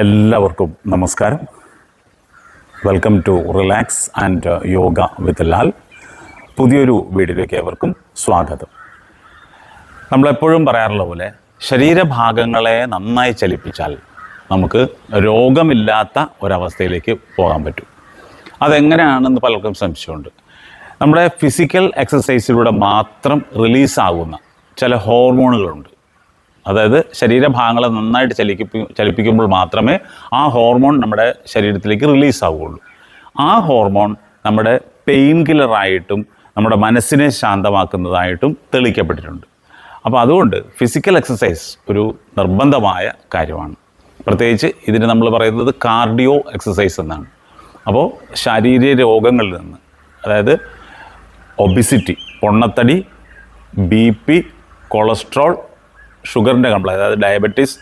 എല്ലാവർക്കും നമസ്കാരം. Welcome to relax and yoga with Lal പുതിയൊരു വീഡിയോയിലേക്ക് ഏവർക്കും സ്വാഗതം. നമ്മളെപ്പോഴും പറയാറുള്ള പോലെ ശരീരഭാഗങ്ങളെ നന്നായി ചലിപ്പിച്ചാൽ നമുക്ക് രോഗമില്ലാത്ത ഒരവസ്ഥയിലേക്ക് പോകാൻ പറ്റും. അതെങ്ങനെയാണെന്ന് പലർക്കും സംശയമുണ്ട്. നമ്മുടെ ഫിസിക്കൽ എക്സസൈസിലൂടെ മാത്രം റിലീസാകുന്ന ചില ഹോർമോണുകളുണ്ട് അതായത് ശരീരഭാഗങ്ങളെ നന്നായിട്ട് ചലിപ്പി ചലിപ്പിക്കുമ്പോൾ മാത്രമേ ആ ഹോർമോൺ നമ്മുടെ ശരീരത്തിലേക്ക് റിലീസ് ആവുകയുള്ളൂ ആ ഹോർമോൺ നമ്മുടെ പെയിൻ കില്ലറായിട്ടും നമ്മുടെ മനസ്സിനെ ശാന്തമാക്കുന്നതായിട്ടും തെളിയിക്കപ്പെട്ടിട്ടുണ്ട്. അപ്പോൾ അതുകൊണ്ട് ഫിസിക്കൽ എക്സസൈസ് ഒരു നിർബന്ധമായ കാര്യമാണ്. പ്രത്യേകിച്ച് ഇതിന് നമ്മൾ പറയുന്നത് കാർഡിയോ എക്സസൈസ് എന്നാണ്. അപ്പോൾ ശാരീരിക രോഗങ്ങളിൽ നിന്ന് അതായത് ഒബിസിറ്റി പൊണ്ണത്തടി ബി പി കൊളസ്ട്രോൾ ഷുഗറിന്റെ കംപ്ലൈന്റ് അതായത് ഡയബറ്റീസ്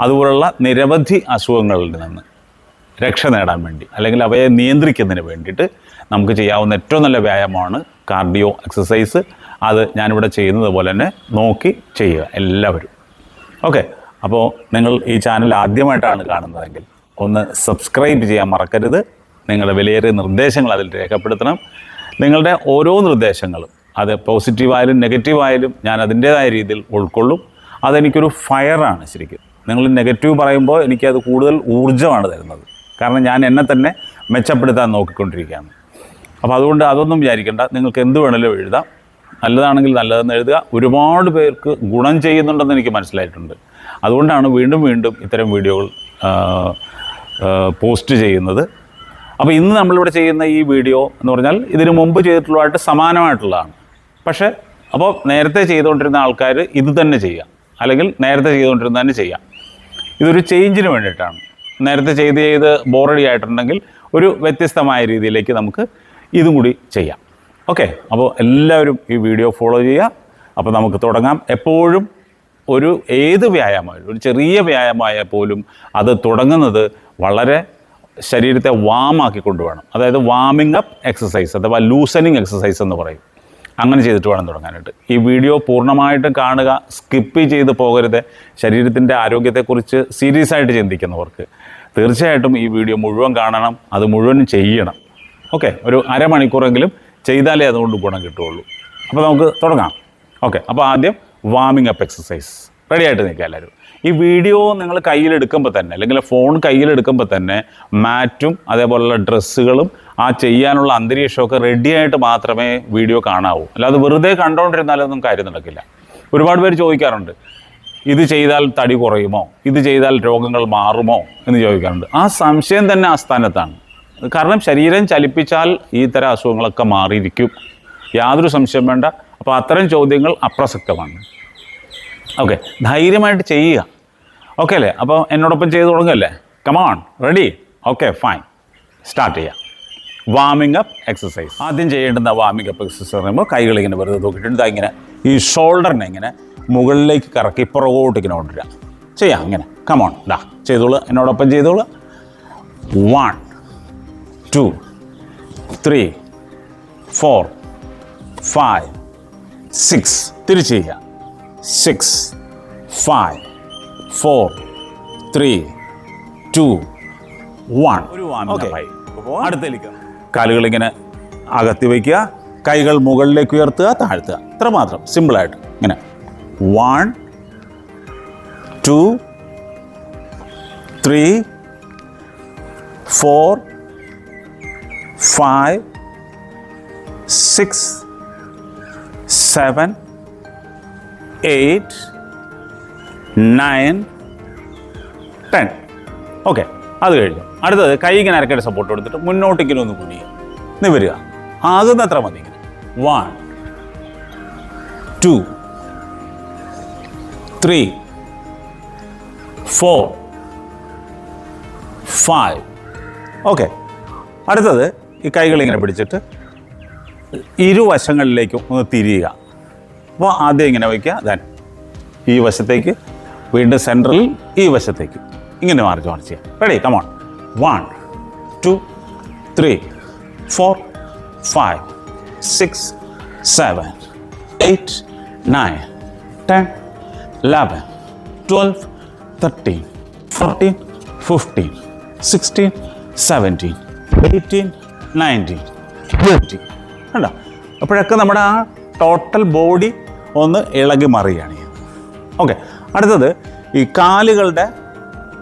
അതുപോലുള്ള നിരവധി അസുഖങ്ങളിൽ നിന്ന് രക്ഷ നേടാൻ വേണ്ടി അല്ലെങ്കിൽ അവയെ നിയന്ത്രിക്കുന്നതിന് വേണ്ടിയിട്ട് നമുക്ക് ചെയ്യാവുന്ന ഏറ്റവും നല്ല വ്യായാമമാണ് കാർഡിയോ എക്സസൈസ്. അത് ഞാനിവിടെ ചെയ്യുന്നത് പോലെ തന്നെ നോക്കി ചെയ്യുക എല്ലാവരും. ഓക്കെ അപ്പോൾ നിങ്ങൾ ഈ ചാനൽ ആദ്യമായിട്ടാണ് കാണുന്നതെങ്കിൽ ഒന്ന് സബ്സ്ക്രൈബ് ചെയ്യാൻ മറക്കരുത്. നിങ്ങളുടെ വിലയേറിയ നിർദ്ദേശങ്ങൾ അതിൽ രേഖപ്പെടുത്തണം. നിങ്ങളുടെ ഓരോ നിർദ്ദേശങ്ങളും അത് പോസിറ്റീവായാലും നെഗറ്റീവായാലും ഞാൻ അതിന്റേതായ രീതിയിൽ ഉൾക്കൊള്ളും. അതെനിക്കൊരു ഫയറാണ് ശരിക്കും. നിങ്ങൾ നെഗറ്റീവ് പറയുമ്പോൾ എനിക്കത് കൂടുതൽ ഊർജമാണ് തരുന്നത്. കാരണം ഞാൻ എന്നെ തന്നെ മെച്ചപ്പെടുത്താൻ നോക്കിക്കൊണ്ടിരിക്കുകയാണ്. അപ്പോൾ അതുകൊണ്ട് അതൊന്നും വിചാരിക്കേണ്ട. നിങ്ങൾക്ക് എന്ത് വേണമെങ്കിലും എഴുതാം. നല്ലതാണെങ്കിൽ നല്ലതെന്ന് എഴുതുക. ഒരുപാട് പേർക്ക് ഗുണം ചെയ്യുന്നുണ്ടെന്ന് എനിക്ക് മനസ്സിലായിട്ടുണ്ട്. അതുകൊണ്ടാണ് വീണ്ടും വീണ്ടും ഇത്തരം വീഡിയോകൾ പോസ്റ്റ് ചെയ്യുന്നത്. അപ്പോൾ ഇന്ന് നമ്മളിവിടെ ചെയ്യുന്ന ഈ വീഡിയോ എന്ന് പറഞ്ഞാൽ ഇതിന് മുമ്പ് ചെയ്തിട്ടുള്ളതായിട്ട് സമാനമായിട്ടുള്ളതാണ്. പക്ഷേ അപ്പോൾ നേരത്തെ ചെയ്തുകൊണ്ടിരുന്ന ആൾക്കാർ ഇത് തന്നെ ചെയ്യാം അല്ലെങ്കിൽ നേരത്തെ ചെയ്തുകൊണ്ടിരുന്ന തന്നെ ചെയ്യാം. ഇതൊരു ചേഞ്ചിന് വേണ്ടിയിട്ടാണ്. നേരത്തെ ചെയ്ത് ചെയ്ത് ബോറടി ആയിട്ടുണ്ടെങ്കിൽ ഒരു വ്യത്യസ്തമായ രീതിയിലേക്ക് നമുക്ക് ഇതും കൂടി ചെയ്യാം. ഓക്കെ അപ്പോൾ എല്ലാവരും ഈ വീഡിയോ ഫോളോ ചെയ്യുക. അപ്പോൾ നമുക്ക് തുടങ്ങാം. എപ്പോഴും ഒരു ഏത് വ്യായാമമായാലും ഒരു ചെറിയ വ്യായാമമായ പോലും അത് തുടങ്ങുന്നത് വളരെ ശരീരത്തെ വാമാക്കി കൊണ്ടുവേണം. അതായത് വാമിംഗ് അപ്പ് എക്സസൈസ് അഥവാ ലൂസനിങ് എക്സസൈസ് എന്ന് പറയും. അങ്ങനെ ചെയ്തിട്ട് വേണം തുടങ്ങാനായിട്ട്. ഈ വീഡിയോ പൂർണമായിട്ടും കാണുക സ്കിപ്പ് ചെയ്ത് പോകരുത്. ശരീരത്തിന്റെ ആരോഗ്യത്തെക്കുറിച്ച് സീരിയസ് ആയിട്ട് ചിന്തിക്കുന്നവർക്ക് തീർച്ചയായിട്ടും ഈ വീഡിയോ മുഴുവൻ കാണണം അത് മുഴുവൻ ചെയ്യണം. ഓക്കെ ഒരു അരമണിക്കൂറെങ്കിലും ചെയ്താലേ അതുകൊണ്ട് ഗുണം കിട്ടുകയുള്ളൂ. അപ്പോൾ നമുക്ക് തുടങ്ങാം. ഓക്കെ അപ്പോൾ ആദ്യം വാമിംഗ് അപ്പ് എക്സസൈസ് റെഡി ആയിട്ട് നിൽക്കുക എല്ലാവരും. ഈ വീഡിയോ നിങ്ങൾ കയ്യിലെടുക്കുമ്പോൾ തന്നെ അല്ലെങ്കിൽ ഫോൺ കയ്യിലെടുക്കുമ്പോൾ തന്നെ മാറ്റും അതേപോലെയുള്ള ഡ്രസ്സുകളും ആ ചെയ്യാനുള്ള അന്തരീക്ഷമൊക്കെ റെഡിയായിട്ട് മാത്രമേ വീഡിയോ കാണാവൂ. അല്ലാതെ വെറുതെ കണ്ടുകൊണ്ടിരുന്നാലൊന്നും കാര്യം നടക്കില്ല. ഒരുപാട് പേര് ചോദിക്കാറുണ്ട് ഇത് ചെയ്താൽ തടി കുറയുമോ? ഇത് ചെയ്താൽ രോഗങ്ങൾ മാറുമോ? എന്ന് ചോദിക്കാറുണ്ട്. ആ സംശയം തന്നെ ആസ്ഥാനത്താണ്. കാരണം ശരീരം ചലിപ്പിച്ചാൽ ഈ തരം അസുഖങ്ങളൊക്കെ മാറിയിരിക്കും. യാതൊരു സംശയം വേണ്ട. അപ്പോൾ അത്തരം ചോദ്യങ്ങൾ അപ്രസക്തമാണ്. ഓക്കെ ധൈര്യമായിട്ട് ചെയ്യുക. ഓക്കെ അല്ലേ? അപ്പോൾ എന്നോടൊപ്പം ചെയ്ത് തുടങ്ങല്ലേ? Come on ready okay fine start ചെയ്യാം. വാമിംഗ് അപ്പ് എക്സസൈസ് ആദ്യം ചെയ്യേണ്ടുന്ന വാമിംഗ് അപ്പ് എക്സസൈസ് പറയുമ്പോൾ കൈകൾ ഇങ്ങനെ വെറുതെ നോക്കിയിട്ടുണ്ട് ഇതാ ഇങ്ങനെ ഈ ഷോൾഡറിനെ ഇങ്ങനെ മുകളിലേക്ക് കറക്കി പുറകോട്ട് ഇങ്ങനെ കൊണ്ടുവരിക. ചെയ്യാം ഇങ്ങനെ. കമോൺ ഡാ ചെയ്തോളൂ. എന്നോടൊപ്പം ചെയ്തോളൂ. One two three four five six തിരിച്ച് ചെയ്യുക. Six five four three two one ഒരു അടുത്തേക്ക്. കാലുകൾ ഇങ്ങനെ അകത്തി വയ്ക്കുക കൈകൾ മുകളിലേക്ക് ഉയർത്തുക താഴ്ത്തുക. ഇത്ര മാത്രം. സിമ്പിളായിട്ട് ഇങ്ങനെ. One two three four five six seven eight nine ten okay അത് കഴിഞ്ഞു. അടുത്തത് കൈ ഇങ്ങനെ അരക്കയുടെ സപ്പോർട്ട് കൊടുത്തിട്ട് മുന്നോട്ടെങ്കിലും ഒന്ന് കുനിയുക. വരിക. ആകുന്ന അത്ര മതി ഇങ്ങനെ. One two three four five okay അടുത്തത് ഈ കൈകൾ ഇങ്ങനെ പിടിച്ചിട്ട് ഇരുവശങ്ങളിലേക്കും ഒന്ന് തിരിയുക. അപ്പോൾ ആദ്യം ഇങ്ങനെ വയ്ക്കുക ദാൻ ഈ വശത്തേക്ക് വീണ്ടും സെൻട്രലിൽ ഈ വശത്തേക്ക്. ഇങ്ങനെ മാർജ് മാർച്ച് ചെയ്യാം. Ready come on one two three four five six seven eight nine ten eleven twelve thirteen fourteen fifteen sixteen seventeen eighteen nineteen twenty കണ്ടോ? അപ്പോഴൊക്കെ നമ്മുടെ ആ ടോട്ടൽ ബോഡി ഒന്ന് ഇളകി മറിയാണ് ഓക്കെ അടുത്തത് ഈ കാലുകളുടെ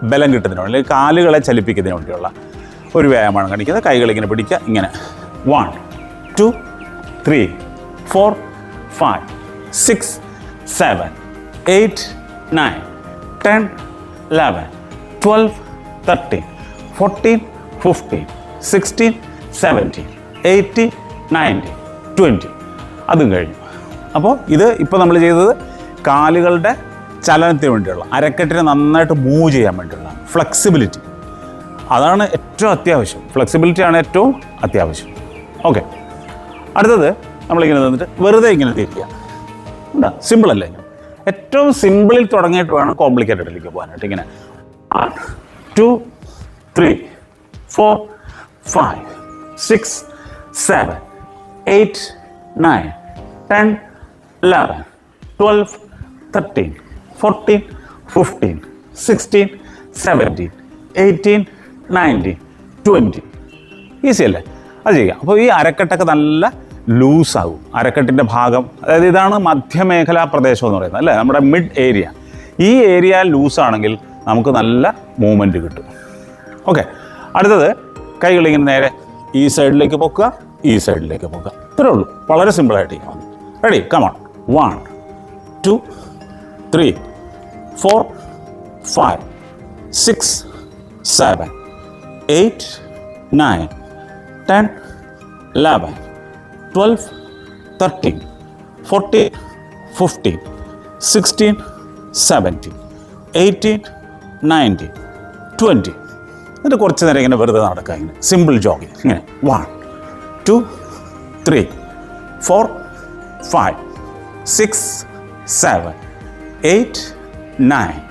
ബലം കിട്ടുന്നതിന് അല്ലെങ്കിൽ കാലുകളെ ചലിപ്പിക്കുന്നതിന് വേണ്ടിയുള്ള ഒരു വ്യായാമമാണ് കാണിക്കുന്നത്. കൈകളിങ്ങനെ പിടിക്കുക ഇങ്ങനെ. One two three four five six seven eight nine ten eleven twelve thirteen fourteen fifteen sixteen seventeen eighteen nineteen twenty അതും കഴിഞ്ഞു. അപ്പോൾ ഇത് ഇപ്പോൾ നമ്മൾ ചെയ്തത് കാലുകളുടെ ചലനത്തിന് വേണ്ടിയുള്ള അരക്കെട്ടിനെ നന്നായിട്ട് മൂവ് ചെയ്യാൻ വേണ്ടിയുള്ള ഫ്ലെക്സിബിലിറ്റി അതാണ് ഏറ്റവും അത്യാവശ്യം. ഫ്ലെക്സിബിലിറ്റിയാണ് ഏറ്റവും അത്യാവശ്യം. ഓക്കെ അടുത്തത് നമ്മളിങ്ങനെ തന്നിട്ട് വെറുതെ ഇങ്ങനെ തിരിക്കുക എന്താ? സിമ്പിളല്ലേ ഏറ്റവും സിമ്പിളിൽ തുടങ്ങിയിട്ട് വേണം കോംപ്ലിക്കേറ്റഡിലേക്ക് പോകാനായിട്ട് ഇങ്ങനെ. Two three four five six seven eight nine ten eleven twelve thirteen fourteen fifteen sixteen seventeen eighteen nineteen twenty easy അല്ലേ? അത് ചെയ്യുക അപ്പോൾ ഈ അരക്കെട്ടൊക്കെ നല്ല ലൂസാകും. അരക്കെട്ടിന്റെ ഭാഗം അതായത് ഇതാണ് മധ്യമേഖലാ പ്രദേശം എന്ന് പറയുന്നത് അല്ലേ? നമ്മുടെ മിഡ് ഏരിയ ഈ ഏരിയ ലൂസാണെങ്കിൽ നമുക്ക് നല്ല മൂവ്മെന്റ് കിട്ടും. ഓക്കെ അടുത്തത് കൈകളിങ്ങനെ നേരെ ഈ സൈഡിലേക്ക് പൊക്കുക ഈ സൈഡിലേക്ക് പൊക്കുക. ഇത്രേ ഉള്ളൂ. വളരെ സിമ്പിളായിട്ട് ചെയ്യാം. Ready come on one two three four five six seven eight nine ten eleven twelve thirteen fourteen fifteen sixteen seventeen eighteen nineteen twenty എന്നിട്ട് കുറച്ച് നേരം ഇങ്ങനെ വെറുതെ നടക്കുക ഇങ്ങനെ. സിമ്പിൾ ജോഗിങ് ഇങ്ങനെ. One two three four five six seven eight nine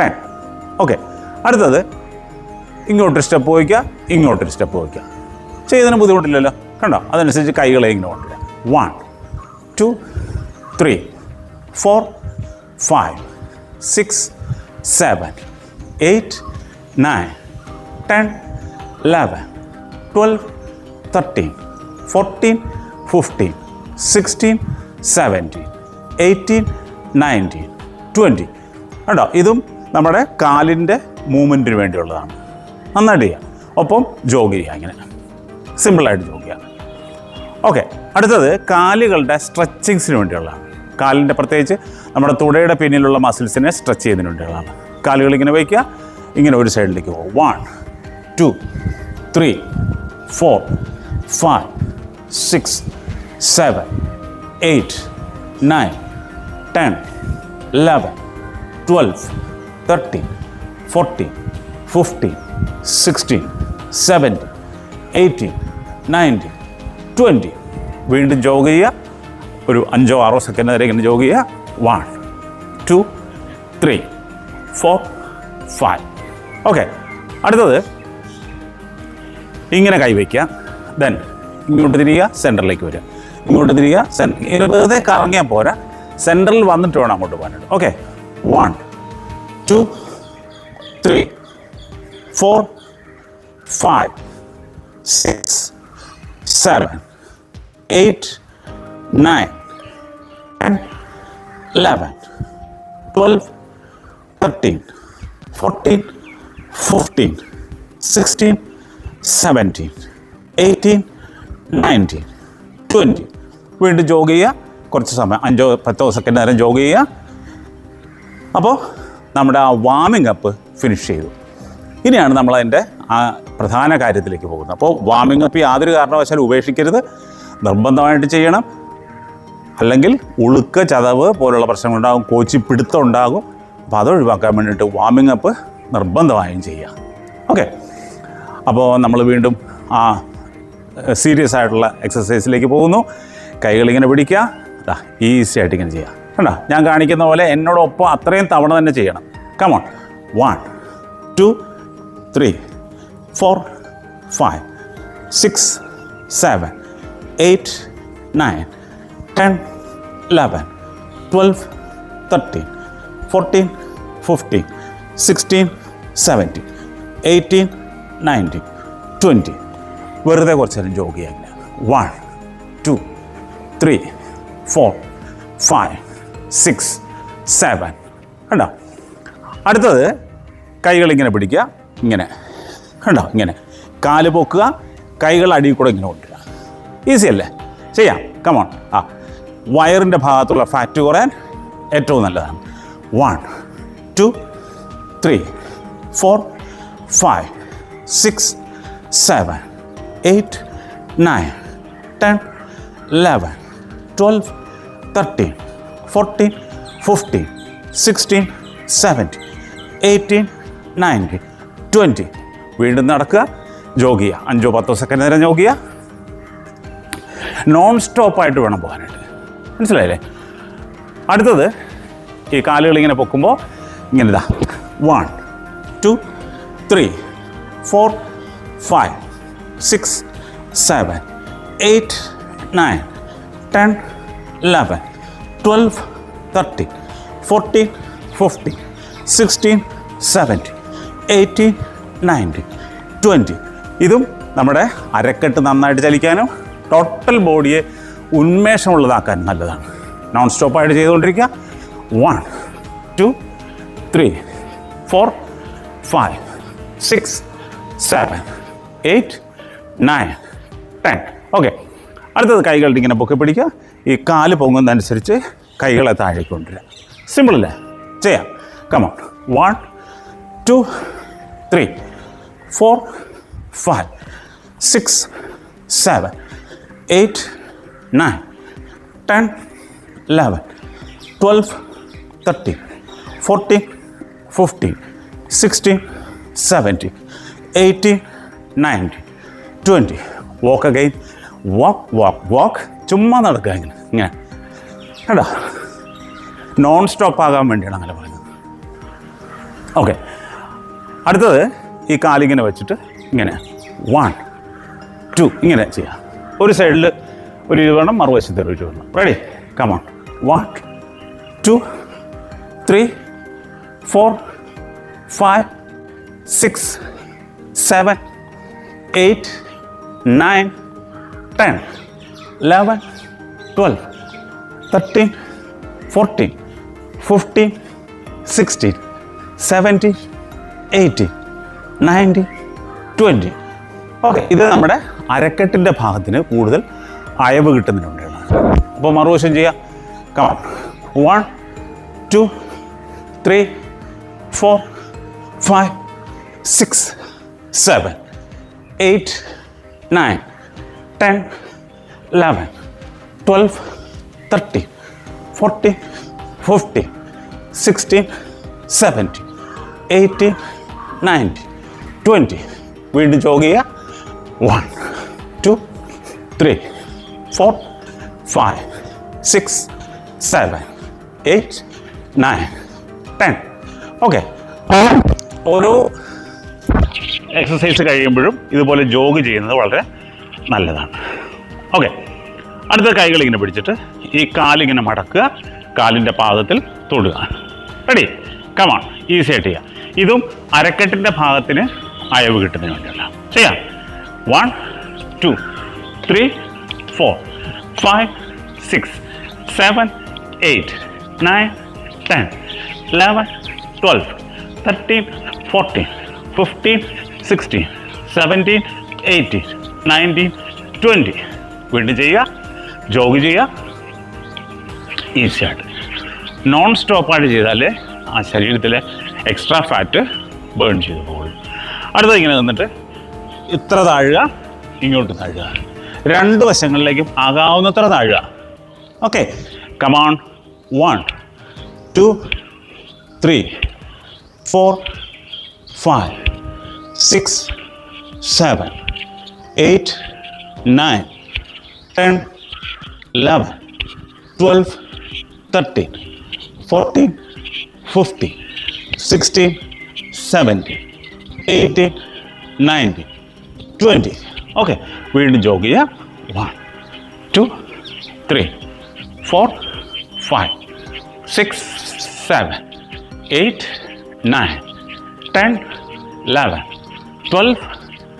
ten okay അടുത്തത് ഇങ്ങോട്ടൊരു സ്റ്റെപ്പ് വയ്ക്കുക ഇങ്ങോട്ടൊരു സ്റ്റെപ്പ് വയ്ക്കുക. ചെയ്തതിന് ബുദ്ധിമുട്ടില്ലല്ലോ. കണ്ടോ? അതനുസരിച്ച് കൈകളെ കൊണ്ടുവരിക one two three four five six seven eight nine ten eleven twelve thirteen fourteen fifteen sixteen seventeen eighteen nineteen twenty കണ്ടോ? ഇതും നമ്മുടെ കാലിന്റെ മൂവ്മെന്റിന് വേണ്ടിയുള്ളതാണ്. നന്നായിട്ട് ചെയ്യാം. ഒപ്പം ജോഗ് ചെയ്യുക ഇങ്ങനെ. സിമ്പിളായിട്ട് ജോഗ് ചെയ്യാം. ഓക്കെ അടുത്തത് കാലുകളുടെ സ്ട്രെച്ചിങ്സിന് വേണ്ടിയുള്ളതാണ്. കാലിന്റെ പ്രത്യേകിച്ച് നമ്മുടെ തുടയുടെ പിന്നിലുള്ള മസിൽസിനെ സ്ട്രെച്ച് ചെയ്യുന്നതിന് വേണ്ടിയുള്ളതാണ്. കാലുകൾ ഇങ്ങനെ വയ്ക്കുക. ഇങ്ങനെ ഒരു സൈഡിലേക്ക് പോകും. One two three four five six seven eight nine ten eleven twelve thirteen fourteen fifteen sixteen seventeen eighteen nineteen twenty വീണ്ടും ജോഗ് ചെയ്യുക. ഒരു അഞ്ചോ ആറോ സെക്കൻഡ് വരെ ഇങ്ങനെ ജോഗ് ചെയ്യുക. One two three four five okay അടുത്തത്. ഇങ്ങനെ കൈവയ്ക്കുക ദെൻ ഇങ്ങോട്ട് തിരിയുക സെന്ററിലേക്ക് വരിക. ഇങ്ങോട്ട് തിരിയുക സെൻ വെറുതെ കറങ്ങിയാൽ പോരാ. സെന്ററിൽ വന്നിട്ട് വേണം അങ്ങോട്ട് പോകാനായിട്ട്. Okay one two three four five six seven eight nine ten eleven twelve thirteen fourteen fifteen sixteen seventeen eighteen nineteen twenty വീണ്ടും ജോഗ് ചെയ്യുക. കുറച്ച് സമയം അഞ്ചോ പത്തോ സെക്കൻഡ് നേരം ജോഗ് ചെയ്യുക. അപ്പോൾ നമ്മുടെ ആ വാമിംഗ് അപ്പ് ഫിനിഷ് ചെയ്തു. ഇനിയാണ് നമ്മൾ അതിന്റെ ആ പ്രധാന കാര്യത്തിലേക്ക് പോകുന്നത്. അപ്പോൾ വാമിംഗ് അപ്പ് യാതൊരു കാരണവശാലും ഉപേക്ഷിക്കരുത്. നിർബന്ധമായിട്ട് ചെയ്യണം. അല്ലെങ്കിൽ ഉളുക്ക് ചതവ് പോലുള്ള പ്രശ്നങ്ങളുണ്ടാകും കോച്ചി പിടുത്തം ഉണ്ടാകും. അപ്പോൾ അത് ഒഴിവാക്കാൻ വേണ്ടിയിട്ട് വാമിംഗ് അപ്പ് നിർബന്ധമായും ചെയ്യുക. ഓക്കെ അപ്പോൾ നമ്മൾ വീണ്ടും ആ സീരിയസ് ആയിട്ടുള്ള എക്സസൈസിലേക്ക് പോകുന്നു. കൈകളിങ്ങനെ പിടിക്കുക. ഈസി ആയിട്ട് ഇങ്ങനെ ചെയ്യുക. കണ്ടോ? ഞാൻ കാണിക്കുന്ന പോലെ എന്നോടൊപ്പം അത്രയും തവണ തന്നെ ചെയ്യണം. Come on one two three four five six seven eight nine ten eleven twelve thirteen fourteen fifteen sixteen seventeen eighteen nineteen twenty വെറുതെ കുറച്ച് നേരം jog one two three four five six seven. കണ്ടോ? അടുത്തത് കൈകൾ ഇങ്ങനെ പിടിക്കുക ഇങ്ങനെ. കണ്ടോ? ഇങ്ങനെ. കാൽ പൊക്കുക കൈകൾ അടിയിൽ കൂടെ ഇങ്ങനെ കൊണ്ടുവരിക. ഈസി അല്ലേ? ചെയ്യാം. കമോൺ ആ. വയറിന്റെ ഭാഗത്തുള്ള ഫാറ്റ് കുറയാൻ ഏറ്റവും നല്ലതാണ്. One two three four five six seven eight nine ten eleven twelve thirteen fourteen fifteen sixteen seventeen eighteen nineteen twenty വീണ്ടും നടക്കുക. ജോഗ് ചെയ്യുക അഞ്ചോ പത്തോ സെക്കൻഡ് നേരം ജോഗ് ചെയ്യുക നോൺ സ്റ്റോപ്പായിട്ട് വേണം പോകാനായിട്ട്. മനസ്സിലായില്ലേ? അടുത്തത് ഈ കാലുകൾ ഇങ്ങനെ പൊക്കുമ്പോൾ ഇങ്ങനെ ഇതാ. One two three four five six seven eight nine ten eleven twelve thirteen fourteen fifteen sixteen seventeen eighteen nineteen twenty ഇതും നമ്മുടെ അരക്കെട്ട് നന്നായിട്ട് ചലിക്കാനും ടോട്ടൽ ബോഡിയെ ഉന്മേഷമുള്ളതാക്കാനും നല്ലതാണ്. നോൺ സ്റ്റോപ്പായിട്ട് ചെയ്തുകൊണ്ടിരിക്കുക. One two three four five six seven eight nine ten okay അടുത്തത് കൈകളുടെ ഇങ്ങനെ പൊക്കി പിടിക്കുക. ഈ കാൽ പൊങ്ങുന്നതനുസരിച്ച് കൈകളെ താഴേക്ക് കൊണ്ടുവരിക. സിമ്പിൾ അല്ലേ? ചെയ്യാം. Come on one two three four five six seven eight nine ten eleven twelve thirteen fourteen fifteen sixteen seventeen eighteen nineteen twenty walk again walk walk walk ചുമ്മാ നടക്കുക ഇങ്ങനെ. ഇങ്ങനെ. കേട്ടോ നോൺ സ്റ്റോപ്പ് ആകാൻ വേണ്ടിയാണ് അങ്ങനെ പറയുന്നത്. ഓക്കെ അടുത്തത് ഈ കാലിങ്ങനെ വെച്ചിട്ട് ഇങ്ങനെ. വൺ ടു ഇങ്ങനെ ചെയ്യാം. ഒരു സൈഡിൽ ഒരു ഇരുപത് വേണം മറുവശത്ത് ഒരു ഇരുപത് വേണം. Ready come on one two three four five six seven eight nine ten eleven twelve thirteen fourteen fifteen sixteen seventeen eighteen nineteen twenty okay ഇത് നമ്മുടെ അരക്കെട്ടിന്റെ ഭാഗത്തിന് കൂടുതൽ അയവ് കിട്ടുന്നതിന് വേണ്ടിയാണ് അപ്പോൾ മറുവശം ചെയ്യാം. Come on one two three four five six seven eight nine ten eleven twelve thirteen fourteen fifteen sixteen seventeen eighteen nineteen twenty വീണ്ടും ജോഗ് ചെയ്യുക. One two three four five six seven eight nine ten okay ഓരോ exercise കഴിയുമ്പോഴും ഇതുപോലെ ജോഗ് ചെയ്യുന്നത് വളരെ നല്ലതാണ്. Okay അടുത്ത കൈകൾ ഇങ്ങനെ പിടിച്ചിട്ട് ഈ കാലിങ്ങനെ മടക്കുക കാലിന്റെ പാദത്തിൽ തൊടുക. റെഡി കമാൺ ഈസി ആയിട്ട് ചെയ്യാം. ഇതും അരക്കെട്ടിന്റെ ഭാഗത്തിന് അയവ് കിട്ടുന്നതിന് വേണ്ടിയുള്ള ചെയ്യാം. One two three four five six seven eight nine ten eleven twelve thirteen fourteen fifteen sixteen seventeen eighteen nineteen twenty. വീണ്ടും ചെയ്യുക. ജോഗ് ചെയ്യുക. ഈസിയായിട്ട് നോൺ സ്റ്റോപ്പായിട്ട് ചെയ്താലേ ആ ശരീരത്തിലെ എക്സ്ട്രാ ഫാറ്റ് ബേൺ ചെയ്ത് പോകുള്ളൂ അടുത്തത് ഇങ്ങനെ നിന്നിട്ട് ഇത്ര താഴുക ഇങ്ങോട്ട് താഴുക. രണ്ട് വശങ്ങളിലേക്കും ആകാവുന്നത്ര താഴുക. Okay come on one two three four five six seven eight nine ten eleven twelve thirteen fourteen fifteen sixteen seventeen eighteen nineteen twenty okay വീണ്ടും ജോഗ് ചെയ്യുക one two three four five six seven eight nine ten eleven twelve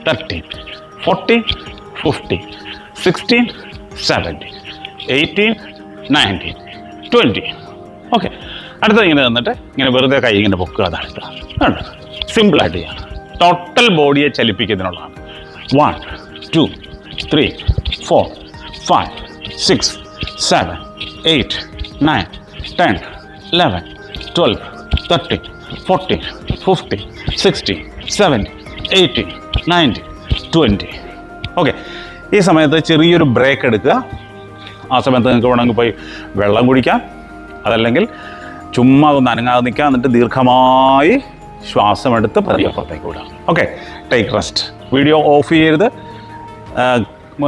thirteen fourteen fifteen sixteen seventeen eighteen nineteen twenty okay. അടുത്തത് ഇങ്ങനെ തന്നിട്ട് ഇങ്ങനെ വെറുതെ കൈ ഇങ്ങനെ പൊക്കുക അതാണ് അടുത്ത സിമ്പിളായിട്ട് ചെയ്യാം. ടോട്ടൽ ബോഡിയെ ചലിപ്പിക്കുന്നതിനുള്ളതാണ്. One two three four five six seven eight nine ten eleven twelve thirteen fourteen fifteen sixteen seventeen eighteen nineteen twenty okay ഈ സമയത്ത് ചെറിയൊരു ബ്രേക്ക് എടുക്കുക. ആ സമയത്ത് നിങ്ങൾക്ക് വേണമെങ്കിൽ പോയി വെള്ളം കുടിക്കാം. അതല്ലെങ്കിൽ ചുമ്മാ ഒന്ന് അനങ്ങാതെ നിൽക്കുക. എന്നിട്ട് ദീർഘമായി ശ്വാസമെടുത്ത് പതിയെ പുറത്തേക്ക് വിടുക. Okay take rest video off ചെയ്യരുത്.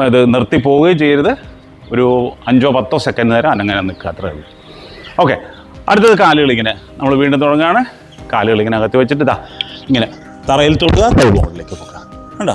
ഇത് നിർത്തി പോവുകയും ചെയ്യരുത്. ഒരു അഞ്ചോ പത്തോ സെക്കൻഡ് നേരം അനങ്ങനെ നിൽക്കുക. അത്രേ ഉള്ളൂ. ഓക്കെ അടുത്തത് കാലുകളിങ്ങനെ. നമ്മൾ വീണ്ടും തുടങ്ങുകയാണ്. കാലുകളിങ്ങനെ അകത്ത് വെച്ചിട്ട് ഇതാ ഇങ്ങനെ തറയിൽ തൊടുക തൈ മുകളിലേക്ക് പോകുക കണ്ടോ?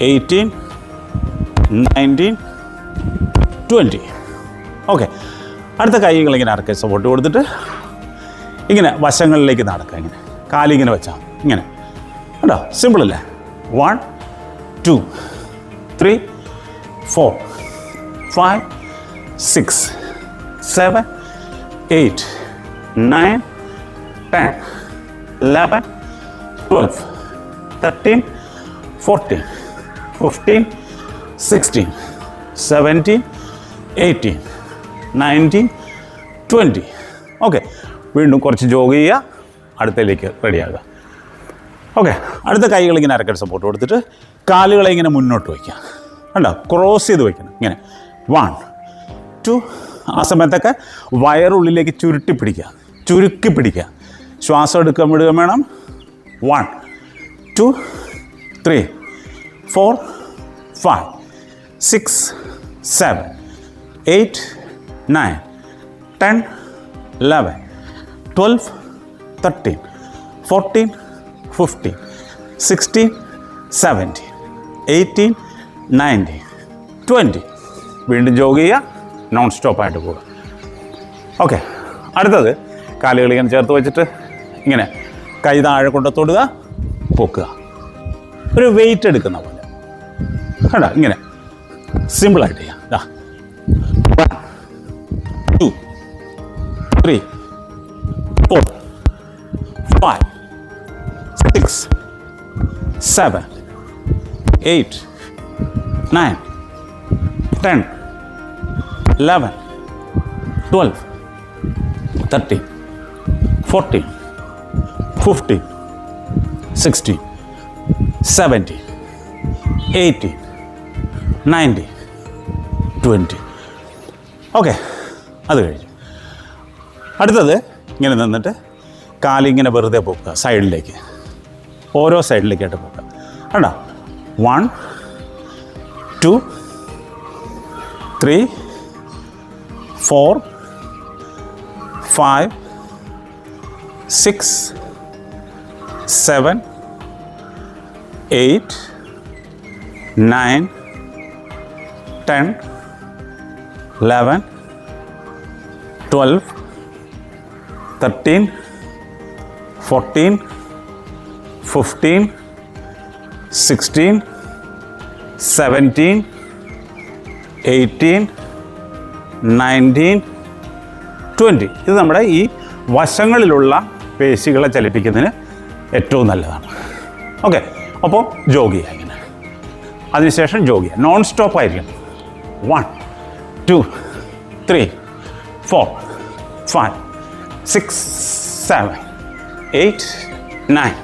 Eighteen nineteen twenty okay അടുത്ത കൈകൾ ഇങ്ങനെ അറക്കെ സപ്പോർട്ട് കൊടുത്തിട്ട്? ഇങ്ങനെ വശങ്ങളിലേക്ക് നടക്കുക ഇങ്ങനെ. കാലിങ്ങനെ വെച്ചാൽ. ഇങ്ങനെ. കേട്ടോ സിമ്പിളല്ലേ one two three four five six seven eight nine ten eleven twelve thirteen fourteen fifteen sixteen seventeen eighteen nineteen twenty okay വീണ്ടും കുറച്ച് ജോഗ് ചെയ്യുക. അടുത്തതിലേക്ക് റെഡിയാകുക ഓക്കെ അടുത്ത കൈകൾ ഇങ്ങനെ അരക്കട്ട് സപ്പോർട്ട് കൊടുത്തിട്ട് കാലുകളെ ഇങ്ങനെ മുന്നോട്ട് വയ്ക്കുക. കണ്ടോ? ക്രോസ് ചെയ്ത് വയ്ക്കണം. ഇങ്ങനെ. വൺ ടു ആ സമയത്തൊക്കെ വയറുള്ളിലേക്ക് ചുരുട്ടി പിടിക്കുക. ചുരുക്കി പിടിക്കുക. ശ്വാസം എടുക്കാൻ വിടുക വേണം. One two three four five six, seven, eight, nine, ten, eleven, twelve, thirteen, fourteen, fifteen, sixteen, seventeen, eighteen nineteen twenty വീണ്ടും ജോഗ് ചെയ്യുക. നോൺ സ്റ്റോപ്പായിട്ട് പോവുക. ഓക്കെ അടുത്തത്. കാലുകൾ ഇങ്ങനെ ചേർത്ത് വെച്ചിട്ട് ഇങ്ങനെ കൈ താഴെ കൊണ്ട് തൊടുക പൊക്കുക. ഒരു വെയിറ്റ് എടുക്കുന്ന പോലെ. കണ്ട? ഇങ്ങനെ. സിമ്പിളായിട്ട് ചെയ്യാം. ദാ. One two three four five six seven eight nine ten eleven twelve thirteen fourteen fifteen sixteen seventeen eighteen nineteen twenty. Okay അത് കഴിഞ്ഞു. അടുത്തത് ഇങ്ങനെ നിന്നിട്ട് കാലിങ്ങനെ വെറുതെ പോക്കുക സൈഡിലേക്ക്. ഓരോ സൈഡിലേക്കായിട്ട് പോക്കുക. കണ്ടോ? One two three four five six seven eight nine ten eleven twelve thirteen fourteen fifteen sixteen seventeen eighteen nineteen twenty ഇത് നമ്മുടെ ഈ വശങ്ങളിലുള്ള പേശികളെ ചലിപ്പിക്കുന്നതിന് ഏറ്റവും നല്ലതാണ്. ഓക്കെ അപ്പോൾ ജോഗ് ചെയ്യുക ഇങ്ങനെ. അതിനുശേഷം ജോഗ് ചെയ്യുക നോൺ സ്റ്റോപ്പ് ആയിരിക്കണം. One two three four five six seven eight nine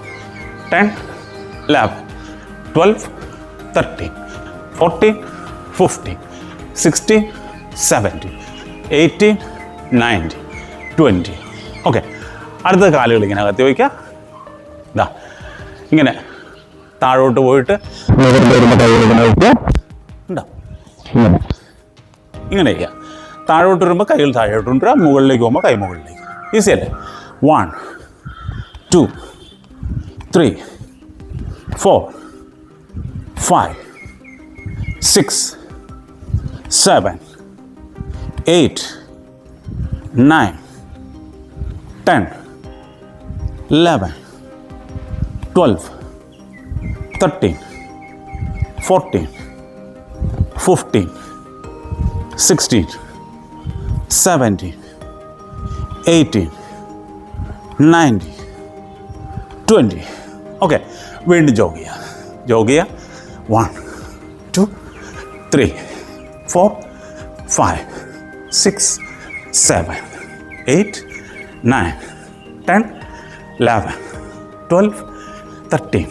ten eleven twelve thirteen fourteen fifteen sixteen seventeen eighteen nineteen twenty okay അടുത്ത കാലുകൾ ഇങ്ങനെ അകത്തി വയ്ക്കുക. ഇതാ ഇങ്ങനെ താഴോട്ട് പോയിട്ട്. ഇങ്ങനെ. ഇങ്ങനെ ചെയ്യുക താഴോട്ട് വരുമ്പോൾ കൈകൾ താഴോട്ട് കൊണ്ടുവരിക മുകളിലേക്ക് പോകുമ്പോൾ കൈ മുകളിലേക്ക് ഈസി അല്ലേ? One two three four five six seven eight nine ten eleven twelve thirteen fourteen fifteen sixteen seventeen eighteen nineteen twenty okay വീണ്ടും ജോഗ് ചെയ്യുക ജോഗ് ചെയ്യുക one two three four five six seven eight nine ten eleven twelve thirteen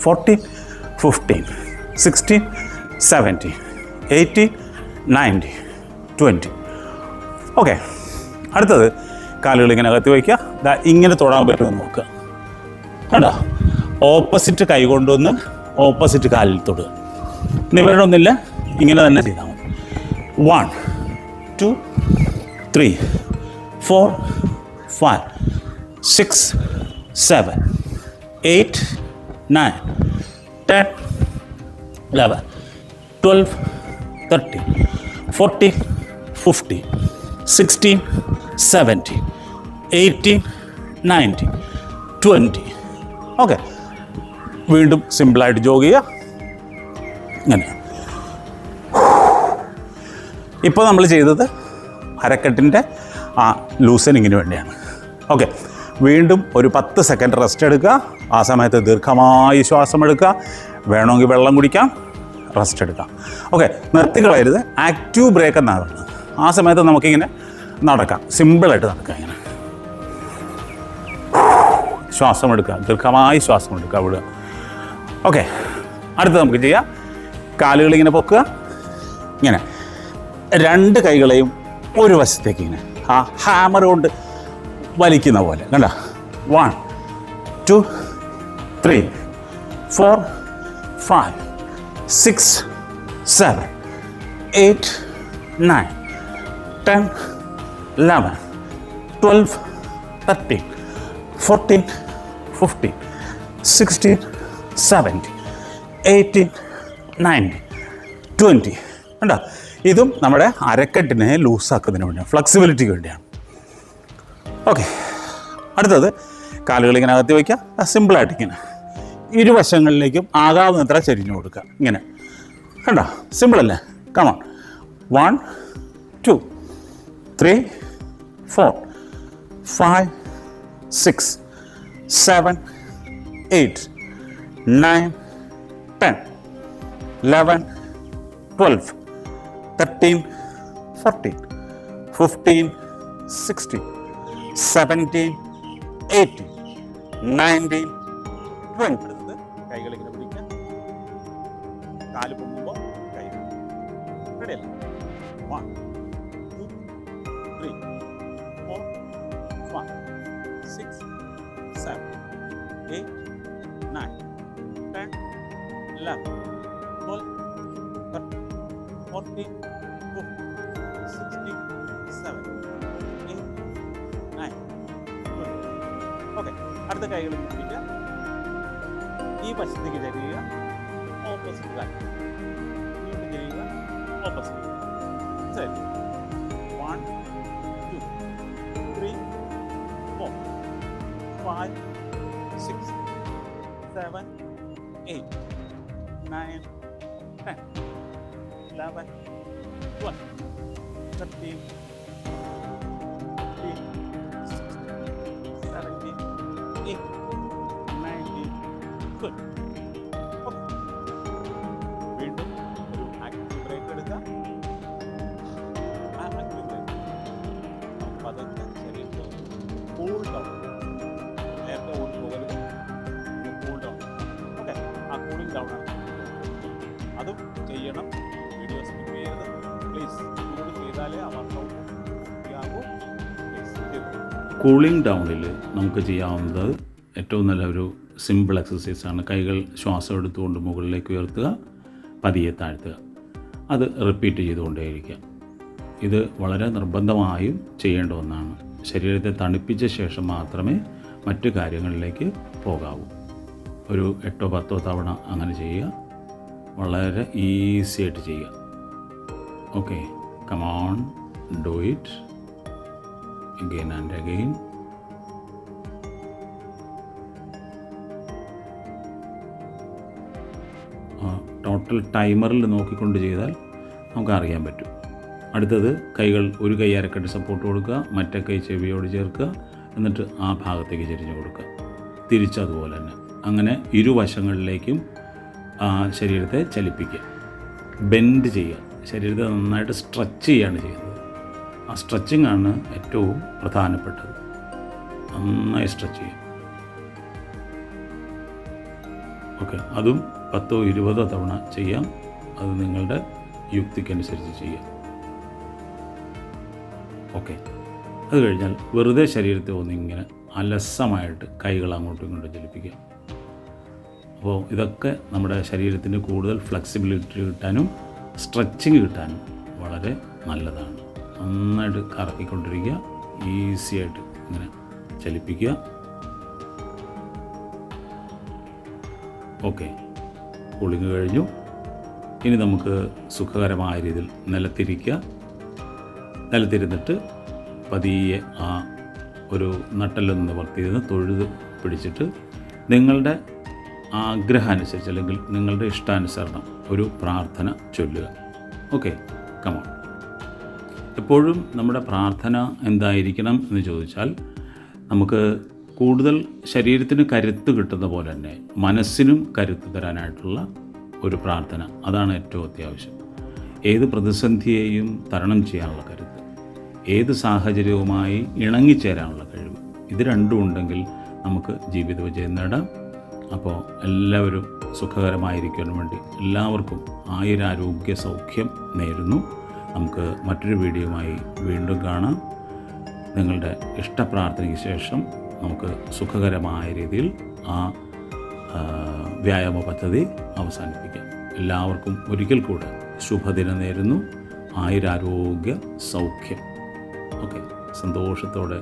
fourteen fifteen sixteen seventeen eighteen ninety twenty. Okay അടുത്തത് കാലുകൾ ഇങ്ങനെ അകത്തി വയ്ക്കുക. ദാ ഇങ്ങനെ തൊടാൻ പറ്റുമെന്ന് നോക്കുക. കണ്ടോ? ഓപ്പോസിറ്റ് കൈ കൊണ്ടുവന്ന് ഓപ്പോസിറ്റ് കാലിൽ തൊടുക. നിവരണമൊന്നുമില്ല. ഇങ്ങനെ തന്നെ ചെയ്താൽ മതി. One two three four five six seven eight nine ten eleven twelve thirteen forty fifty sixty seventy eighty ninety twenty okay വീണ്ടും സിമ്പിളായിട്ട് ജോഗ് ചെയ്യുക. ഇങ്ങനെ. ഇപ്പോൾ നമ്മൾ ചെയ്തത് അരക്കെട്ടിന്റെ ആ ലൂസനിങ്ങിന് വേണ്ടിയാണ്. ഓക്കെ വീണ്ടും ഒരു പത്ത് സെക്കൻഡ് റെസ്റ്റ് എടുക്കുക. ആ സമയത്ത് ദീർഘമായി ശ്വാസം എടുക്കുക. വേണമെങ്കിൽ വെള്ളം കുടിക്കാം. റെസ്റ്റ് എടുക്കാം. ഓക്കെ നിർത്തിക്കളയരുത് ആക്റ്റീവ് ബ്രേക്ക് എന്നാണ് പറയുന്നത് ആ സമയത്ത് നമുക്കിങ്ങനെ നടക്കാം. സിമ്പിളായിട്ട് നടക്കാം ഇങ്ങനെ. ശ്വാസം എടുക്കുക. ദീർഘമായി ശ്വാസം എടുക്കുക വിടുക ഓക്കെ അടുത്ത് നമുക്ക് ചെയ്യാം. കാലുകൾ ഇങ്ങനെ പൊക്കുക. ഇങ്ങനെ. രണ്ട് കൈകളെയും ഒരു വശത്തേക്ക് ഇങ്ങനെ. ആ ഹാമർ കൊണ്ട് വലിക്കുന്ന പോലെ. കണ്ട? One two three four five six seven eight nine ten eleven twelve thirteen fourteen fifteen sixteen seventeen eighteen nineteen twenty കണ്ടോ? ഇതും നമ്മുടെ അരക്കെട്ടിനെ ലൂസാക്കുന്നതിന് വേണ്ടിയാണ്. ഫ്ലെക്സിബിലിറ്റിക്ക് വേണ്ടിയാണ്. ഓക്കെ അടുത്തത് കാലുകൾ ഇങ്ങനെ അകത്തി വയ്ക്കുക. സിമ്പിളായിട്ട് ഇങ്ങനെ ഇരുവശങ്ങളിലേക്കും ആകാവുന്നത്ര ചരിഞ്ഞു കൊടുക്കുക. ഇങ്ങനെ. കണ്ടോ? സിമ്പിളല്ലേ come on one two three four five six seven eight nine ten eleven twelve thirteen fourteen fifteen sixteen seventeen eighteen nineteen twenty കൈകൾ ഇങ്ങനെ പിടിക്കുക. കാൽ പൊങ്ങുമ്പോൾ കൈ റെഡിയല്ല one two three four five six seven eight nine ten eleven twelve thirteen fourteen വശത്തേക്ക് ചരിയുക opposite കാൽ വീണ്ടും ചരിയുക ഓപ്പോസിറ്റ് ശരി one two three four five six seven eight nine ten eleven twelve thirteen fifteen cooling ഡൗണിൽ നമുക്ക് ചെയ്യാവുന്നത് ഏറ്റവും നല്ല ഒരു സിമ്പിൾ എക്സസൈസാണ് കൈകൾ ശ്വാസം എടുത്തുകൊണ്ട് മുകളിലേക്ക് ഉയർത്തുക പതിയെ താഴ്ത്തുക. അത് റിപ്പീറ്റ് ചെയ്തുകൊണ്ടേയിരിക്കുക. ഇത് വളരെ നിർബന്ധമായും ചെയ്യേണ്ട ഒന്നാണ്. ശരീരത്തെ തണുപ്പിച്ച ശേഷം മാത്രമേ മറ്റു കാര്യങ്ങളിലേക്ക് പോകാവൂ. ഒരു എട്ടോ പത്തോ തവണ അങ്ങനെ ചെയ്യുക. വളരെ ഈസി ആയിട്ട് ചെയ്യുക. Okay come on do it again and again. Total ടൈമറിൽ നോക്കിക്കൊണ്ട് ചെയ്താൽ നമുക്ക് അറിയാൻ പറ്റും. അടുത്തത് കൈകൾ ഒരു കൈ അരക്കെട്ട് സപ്പോർട്ട് കൊടുക്കുക മറ്റേ കൈ ചെവിയോട് ചേർക്കുക എന്നിട്ട് ആ ഭാഗത്തേക്ക് ചെരിഞ്ഞു കൊടുക്കുക. തിരിച്ചതുപോലെ തന്നെ. അങ്ങനെ ഇരുവശങ്ങളിലേക്കും ആ ശരീരത്തെ ചലിപ്പിക്കുക. ബെൻഡ് ചെയ്യുക. ശരീരത്തെ നന്നായിട്ട് സ്ട്രെച്ച് ചെയ്യുകയാണ് ചെയ്യുന്നത്. ആ സ്ട്രെച്ചിങ് ആണ് ഏറ്റവും പ്രധാനപ്പെട്ടത്. നന്നായി സ്ട്രെച്ച് ചെയ്യും. ഓക്കെ അതും പത്തോ ഇരുപതോ തവണ ചെയ്യാം. അത് നിങ്ങളുടെ യുക്തിക്കനുസരിച്ച് ചെയ്യാം. ഓക്കെ അത് കഴിഞ്ഞാൽ വെറുതെ ശരീരത്തെ ഒന്നിങ്ങനെ അലസമായിട്ട് കൈകൾ അങ്ങോട്ടും ഇങ്ങോട്ടും ചലിപ്പിക്കുക. അപ്പോൾ ഇതൊക്കെ നമ്മുടെ ശരീരത്തിന് കൂടുതൽ ഫ്ലെക്സിബിലിറ്റി കിട്ടാനും സ്ട്രെച്ചിങ് കിട്ടാനും വളരെ നല്ലതാണ്. നന്നായിട്ട് കറക്കിക്കൊണ്ടിരിക്കുക. ഈസി ആയിട്ട് ഇങ്ങനെ ചലിപ്പിക്കുക. ഓക്കെ കൂളിങ് കഴിഞ്ഞു. ഇനി നമുക്ക് സുഖകരമായ രീതിയിൽ നിലത്തിരിക്കുക. നിലത്തിരുന്നിട്ട് പതിയെ ആ ഒരു നട്ടലൊന്ന് നിവർത്തിയിരുന്ന് തൊഴുത് പിടിച്ചിട്ട് നിങ്ങളുടെ ആഗ്രഹം അനുസരിച്ച് അല്ലെങ്കിൽ നിങ്ങളുടെ ഇഷ്ടാനുസരണം ഒരു പ്രാർത്ഥന ചൊല്ലുക. ഓക്കെ കമോൺ എപ്പോഴും നമ്മുടെ പ്രാർത്ഥന എന്തായിരിക്കണം എന്ന് ചോദിച്ചാൽ നമുക്ക് കൂടുതൽ ശരീരത്തിന് കരുത്ത് കിട്ടുന്ന പോലെ തന്നെ മനസ്സിനും കരുത്ത് തരാനായിട്ടുള്ള ഒരു പ്രാർത്ഥന. അതാണ് ഏറ്റവും അത്യാവശ്യം. ഏത് പ്രതിസന്ധിയെയും തരണം ചെയ്യാനുള്ള കരുത്ത്. ഏത് സാഹചര്യവുമായി ഇണങ്ങിച്ചേരാനുള്ള കഴിവ്. ഇത് രണ്ടും ഉണ്ടെങ്കിൽ നമുക്ക് ജീവിത വിജയം നേടാം. അപ്പോൾ എല്ലാവരും സുഖകരമായിരിക്കാൻ വേണ്ടി എല്ലാവർക്കും ആയുരാരോഗ്യ സൗഖ്യം നേരുന്നു. നമുക്ക് മറ്റൊരു വീഡിയോയുമായി വീണ്ടും കാണാം. നിങ്ങളുടെ ഇഷ്ടപ്രാർത്ഥനയ്ക്ക് ശേഷം നമുക്ക് സുഖകരമായ രീതിയിൽ ആ വ്യായാമ പദ്ധതി അവസാനിപ്പിക്കാം. എല്ലാവർക്കും ഒരിക്കൽ കൂടെ ശുഭദിനം നേരുന്നു. ആയുരാരോഗ്യ സൗഖ്യം. ഓക്കെ. സന്തോഷത്തോടെ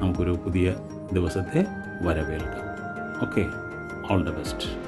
നമുക്കൊരു പുതിയ ദിവസത്തെ വരവേൽക്കാം. ഓക്കെ. All the best